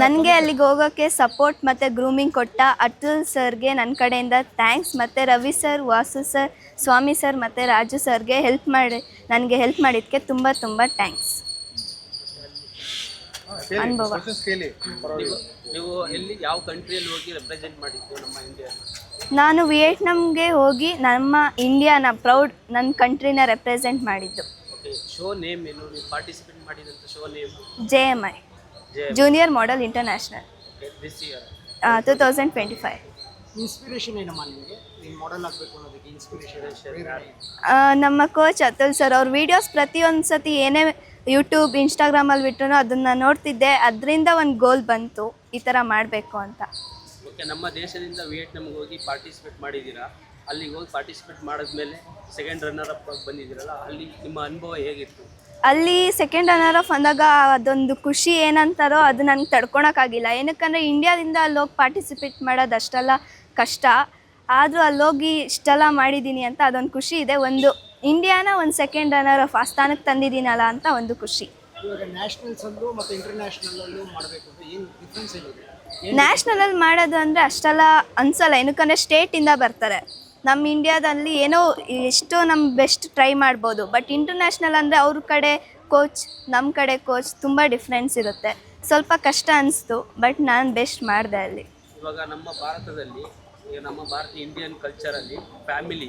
ನನಗೆ ಅಲ್ಲಿಗೆ ಹೋಗೋಕ್ಕೆ ಸಪೋರ್ಟ್ ಮತ್ತು ಗ್ರೂಮಿಂಗ್ ಕೊಟ್ಟ ಅತುಲ್ ಸರ್ಗೆ ನನ್ನ ಕಡೆಯಿಂದ ಥ್ಯಾಂಕ್ಸ್ ಮತ್ತು Ravi sir Vasu sir Swamy sir ಮತ್ತು ರಾಜು ಸರ್ಗೆ ಹೆಲ್ಪ್ ಮಾಡಿ ನನಗೆ ಹೆಲ್ಪ್ ಮಾಡಿದ್ದಕ್ಕೆ ತುಂಬ ತುಂಬ ಥ್ಯಾಂಕ್ಸ್ ಅನುಭವ. ಕ್ವಶನ್ಸ್ ಕೇಳಿ. ನೀವು ಎಲ್ಲಿ ಯಾವ ಕಂಟ್ರಿಯಲ್ಲಿ ಹೋಗಿ ರೆಪ್ರೆಸೆಂಟ್ ಮಾಡಿದ್ದು ನಮ್ಮ ಇಂಡಿಯಾ ನಾನು ವಿಯೆಟ್ನಾಮ್ಗೆ ಹೋಗಿ ನಮ್ಮ ಇಂಡಿಯಾನ ಪ್ರೌಡ್ ನನ್ನ ಕಂಟ್ರಿನ ರೆಪ್ರೆಸೆಂಟ್ ಮಾಡಿದ್ದು. ಓಕೆ ಶೋ ನೇಮ್ ಏನು? ನೀವು ಪಾರ್ಟಿಸಿಪೇಟ್ ಮಾಡಿದಂತ show name? J M I. Junior model international this year two thousand twenty five inspiration ಏನಮ್ಮ ನಿಮಗೆ? ನೀನು ಮಾಡೆಲ್ ಆಗಬೇಕು ಅನ್ನೋದಕ್ಕೆ ಇನ್ಸ್ಪಿರೇಷನ್ ಆ, ನಮ್ಮ ಕೋಚ್ ಅತುಲ್ ಸರ್ ಅವ್ರ ವಿಡಿಯೋಸ್ ಪ್ರತಿಯೊಂದು ಸತಿ ಏನೇ ಯೂಟ್ಯೂಬ್ ಇನ್ಸ್ಟಾಗ್ರಾಮಲ್ಲಿ ಬಿಟ್ಟರು ಅದನ್ನು ನೋಡ್ತಿದ್ದೆ. ಅದರಿಂದ ಒಂದು ಗೋಲ್ ಬಂತು. ಈ ಥರ ಮಾಡಬೇಕು ಅಂತ. ಓಕೆ ನಮ್ಮ ದೇಶದಿಂದ ವಿಯೆಟ್ನಾಮ್ಗೆ ಹೋಗಿ ಪಾರ್ಟಿಸಿಪೇಟ್ ಮಾಡಿದ್ದೀರಾ ಅಲ್ಲಿಗೆ ಹೋಗಿ ಪಾರ್ಟಿಸಿಪೇಟ್ ಮಾಡಿದ್ಮೇಲೆ ಸೆಕೆಂಡ್ ರನ್ನರ್ ಅಪ್ ಬಂದಿದ್ದೀರಲ್ಲ ಅಲ್ಲಿ ನಿಮ್ಮ ಅನುಭವ ಹೇಗಿತ್ತು? ಅಲ್ಲಿ ಸೆಕೆಂಡ್ ರನ್ನರ್ ಆಫ್ ಅಂದಾಗ ಅದೊಂದು ಖುಷಿ ಏನಂತಾರೋ ಅದು ನನಗೆ ತಡ್ಕೊಳಕ್ಕಾಗಿಲ್ಲ. ಏನಕ್ಕಂದರೆ ಇಂಡಿಯಾದಿಂದ ಅಲ್ಲಿ ಹೋಗಿ ಪಾರ್ಟಿಸಿಪೇಟ್ ಮಾಡೋದು ಅಷ್ಟೆಲ್ಲ ಕಷ್ಟ. ಆದರೂ ಅಲ್ಲೋಗಿ ಇಷ್ಟೆಲ್ಲ ಮಾಡಿದ್ದೀನಿ ಅಂತ ಅದೊಂದು ಖುಷಿ ಇದೆ. ಒಂದು ಇಂಡಿಯಾನ ಒಂದು ಸೆಕೆಂಡ್ ರನ್ನರ್ ಆಫ್ ಆ ಸ್ಥಾನಕ್ಕೆ ತಂದಿದ್ದೀನಲ್ಲ ಅಂತ ಒಂದು ಖುಷಿ. ಇವಾಗ ನ್ಯಾಷನಲ್ಸಲ್ಲೂ ಮತ್ತು ಇಂಟರ್ನ್ಯಾಷನಲ್ಲೂ ಮಾಡಬೇಕು ಅಂತ ಏನು ಡಿಫ್ರೆನ್ಸ್ ಏನಿದೆ? ನ್ಯಾಷನಲಲ್ಲಿ ಮಾಡೋದು ಅಂದರೆ ಅಷ್ಟೆಲ್ಲ ಅನ್ಸಲ್ಲ. ಏನಕ್ಕಂದರೆ ಸ್ಟೇಟಿಂದ ಬರ್ತಾರೆ. ನಮ್ಮ ಇಂಡಿಯಾದಲ್ಲಿ ಏನೋ ಎಷ್ಟೋ ನಮ್ಮ ಬೆಸ್ಟ್ ಟ್ರೈ ಮಾಡ್ಬೋದು, ಬಟ್ ಇಂಟರ್ನ್ಯಾಷನಲ್ ಅಂದರೆ ಅವ್ರ ಕಡೆ ಕೋಚ್ ನಮ್ಮ ಕಡೆ ಕೋಚ್ ತುಂಬ ಡಿಫ್ರೆನ್ಸ್ ಇರುತ್ತೆ. ಸ್ವಲ್ಪ ಕಷ್ಟ ಅನಿಸ್ತು, ಬಟ್ ನಾನು ಬೆಸ್ಟ್ ಮಾಡಿದೆ ಅಲ್ಲಿ. ಇವಾಗ ನಮ್ಮ ಭಾರತದಲ್ಲಿ, ಈಗ ನಮ್ಮ ಭಾರತ ಇಂಡಿಯನ್ ಕಲ್ಚರಲ್ಲಿ ಫ್ಯಾಮಿಲಿ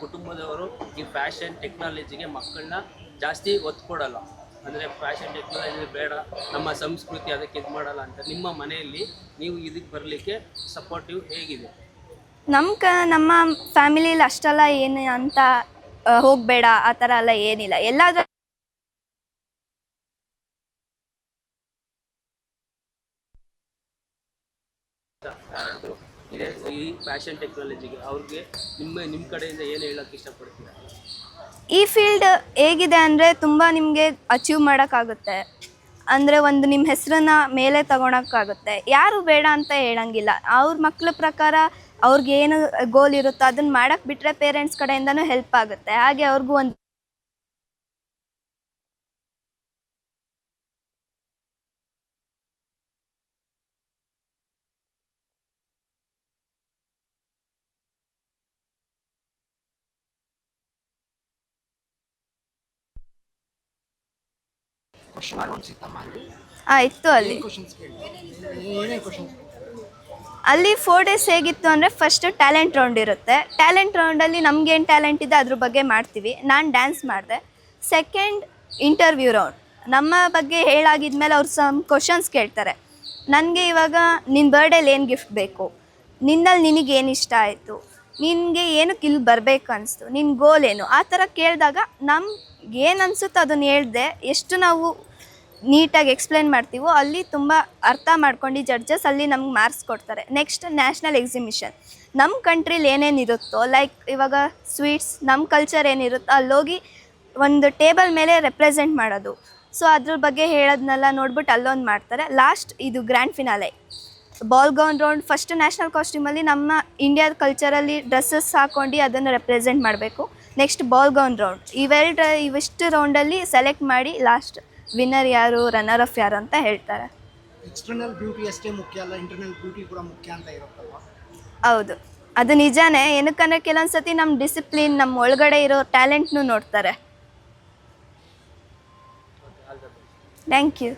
ಕುಟುಂಬದವರು ಈ ಫ್ಯಾಷನ್ ಟೆಕ್ನಾಲಜಿಗೆ ಮಕ್ಕಳನ್ನ ಜಾಸ್ತಿ ಒತ್ತು ಕೊಡಲ್ಲ. ಅಂದರೆ ಫ್ಯಾಷನ್ ಟೆಕ್ನಾಲಜಿ ಬೇಡ, ನಮ್ಮ ಸಂಸ್ಕೃತಿ ಅದಕ್ಕೆ ಇದು ಮಾಡಲ್ಲ ಅಂತ ನಿಮ್ಮ ಮನೆಯಲ್ಲಿ ನೀವು ಇದಕ್ಕೆ ಬರಲಿಕ್ಕೆ ಸಪೋರ್ಟಿವ್ ಹೇಗಿದೆ? ನಮ್ಮ ಕ ನಮ್ಮ ಫ್ಯಾಮಿಲಿಲಿ ಅಷ್ಟೆಲ್ಲ ಏನು ಅಂತ ಹೋಗಬೇಡ ಆ ಥರ ಎಲ್ಲ ಏನಿಲ್ಲ. ಎಲ್ಲಾದ್ರೂ ಇದೆ ಈ ಫ್ಯಾಷನ್ ಟೆಕ್ನಾಲಜಿಗೆ ಅವ್ರಿಗೆ ನಿಮ್ಮ ನಿಮ್ಮ ಕಡೆಯಿಂದ ಏನು ಹೇಳೋಕ್ಕೆ ಇಷ್ಟಪಡ್ತೀರಾ? ಈ ಫೀಲ್ಡ್ ಹೇಗಿದೆ ಅಂದ್ರೆ ತುಂಬಾ ನಿಮಗೆ ಅಚೀವ್ ಮಾಡೋಕ್ಕಾಗುತ್ತೆ ಅಂದರೆ ಒಂದು ನಿಮ್ಮ ಹೆಸರನ್ನ ಮೇಲೆ ತಗೊಳಕ್ಕಾಗುತ್ತೆ. ಯಾರು ಬೇಡ ಅಂತ ಹೇಳಂಗಿಲ್ಲ. ಅವ್ರ ಮಕ್ಳ ಪ್ರಕಾರ ಅವ್ರಿಗೆ ಏನು ಗೋಲ್ ಇರುತ್ತೋ ಅದನ್ನು ಮಾಡಕ್ಕೆ ಬಿಟ್ಟರೆ ಪೇರೆಂಟ್ಸ್ ಕಡೆಯಿಂದನೂ ಹೆಲ್ಪ್ ಆಗುತ್ತೆ. ಹಾಗೆ ಅವ್ರಿಗೂ ಒಂದು ಕ್ವಶನ್ ಅಲ್ಲಿ ಇತ್ತು ಅಲ್ಲಿ. ಏನೇ ಅಲ್ಲಿ ಫೋರ್ ಡೇಸ್ ಹೇಗಿತ್ತು ಅಂದರೆ ಫಸ್ಟ್ ಟ್ಯಾಲೆಂಟ್ ರೌಂಡ್ ಇರುತ್ತೆ. ಟ್ಯಾಲೆಂಟ್ ರೌಂಡಲ್ಲಿ ನಮ್ಗೇನು ಟ್ಯಾಲೆಂಟ್ ಇದೆ ಅದ್ರ ಬಗ್ಗೆ ಮಾಡ್ತೀವಿ. ನಾನು ಡ್ಯಾನ್ಸ್ ಮಾಡಿದೆ. ಸೆಕೆಂಡ್ ಇಂಟರ್ವ್ಯೂ ರೌಂಡ್ ನಮ್ಮ ಬಗ್ಗೆ ಹೇಳಾಗಿದ್ಮೇಲೆ ಅವ್ರು ಸಮ್ ಕ್ವಶನ್ಸ್ ಕೇಳ್ತಾರೆ. ನನಗೆ ಇವಾಗ ನಿನ್ನ ಬರ್ಡೇಲಿ ಏನು ಗಿಫ್ಟ್ ಬೇಕು? ನಿನ್ನಲ್ಲಿ ನಿನಗೆ ಏನು ಇಷ್ಟ ಆಯಿತು? ನಿನಗೆ ಏನಕ್ಕೆ ಇಲ್ಲಿ ಬರಬೇಕು ಅನಿಸ್ತು? ನಿನ್ನ ಗೋಲ್ ಏನು? ಆ ಥರ ಕೇಳಿದಾಗ ನಮ್ಗೆ ಏನು ಅದನ್ನು ಹೇಳ್ದೆ, ಎಷ್ಟು ನಾವು ನೀಟಾಗಿ ಎಕ್ಸ್ಪ್ಲೈನ್ ಮಾಡ್ತೀವೋ ಅಲ್ಲಿ ತುಂಬ ಅರ್ಥ ಮಾಡ್ಕೊಂಡು ಜಡ್ಜಸ್ ಅಲ್ಲಿ ನಮ್ಗೆ ಮಾರ್ಕ್ಸ್ ಕೊಡ್ತಾರೆ. ನೆಕ್ಸ್ಟ್ ನ್ಯಾಷನಲ್ ಎಕ್ಸಿಬಿಷನ್ ನಮ್ಮ ಕಂಟ್ರೀಲಿ ಏನೇನು ಇರುತ್ತೋ ಲೈಕ್ ಇವಾಗ ಸ್ವೀಟ್ಸ್ ನಮ್ಮ ಕಲ್ಚರ್ ಏನಿರುತ್ತೋ ಅಲ್ಲೋಗಿ ಒಂದು ಟೇಬಲ್ ಮೇಲೆ ರೆಪ್ರೆಸೆಂಟ್ ಮಾಡೋದು. ಸೊ ಅದ್ರ ಬಗ್ಗೆ ಹೇಳೋದನ್ನೆಲ್ಲ ನೋಡ್ಬಿಟ್ಟು ಅಲ್ಲೊಂದು ಮಾಡ್ತಾರೆ. ಲಾಸ್ಟ್ ಇದು grand finale ball gown round first national ಕಾಸ್ಟ್ಯೂಮಲ್ಲಿ ನಮ್ಮ ಇಂಡಿಯಾದ ಕಲ್ಚರಲ್ಲಿ ಡ್ರೆಸ್ಸಸ್ ಹಾಕ್ಕೊಂಡು ಅದನ್ನು ರೆಪ್ರೆಸೆಂಟ್ ಮಾಡಬೇಕು. ನೆಕ್ಸ್ಟ್ ಬಾಲ್ ಗೌನ್ ರೌಂಡ್ ಇವೆರಡು ಇವಿಷ್ಟು ರೌಂಡಲ್ಲಿ ಸೆಲೆಕ್ಟ್ ಮಾಡಿ ಲಾಸ್ಟ್ ವಿನ್ನರ್ ಯಾರು ರನ್ನರ್ ಆಫ್ ಯಾರು ಅಂತ ಹೇಳ್ತಾರೆ. ಎಕ್ಸ್ಟರ್ನಲ್ ಬ್ಯೂಟಿ ಅಷ್ಟೇ ಮುಖ್ಯ ಅಲ್ಲ ಇಂಟರ್ನಲ್ ಬ್ಯೂಟಿ ಕೂಡ ಮುಖ್ಯ ಅಂತ ಇರುತ್ತಲ್ವಾ? ಹೌದು. ಅದು ನಿಜಾನೇ ಏನಕ್ಕಂದ್ರೆ ಕೆಲವೊಂದು ಸತಿ ನಮ್ಮ ಡಿಸಿಪ್ಲಿನ್ ನಮ್ಮ ಒಳಗಡೆ ಇರೋ ಟ್ಯಾಲೆಂಟ್ನು ನೋಡ್ತಾರೆ. Thank you